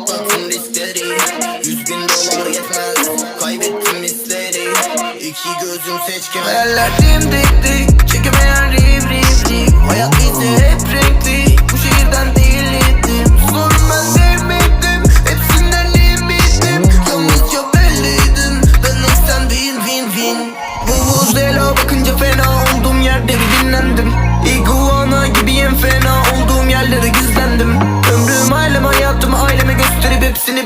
Atlattım riskleri Yüz bin dolar yetmez. Kaybettim hisleri İki gözüm seçken Hayaller dimdik dik.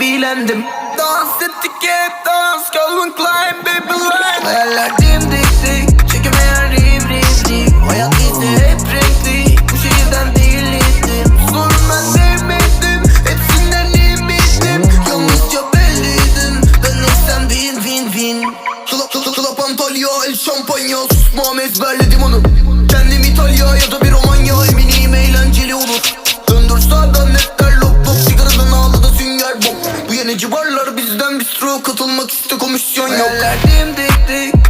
Bilendim. Dans ettik hep dans Calvin Klein baby line Hayaller dimdik dik Çekemeyen riv riv riv Hayat ise hep renkli Bu şehirden değildim. Sorun ben sevmedim Hepsinden limittim Yalnızca belliydim Ben neysem win win win. Club, club, club Antalya El şampanya. Susmam ezberledim onu. Kendim İtalya ya da bir stroke katılmak iste komisyon yok. Yerlerdeyim dik dik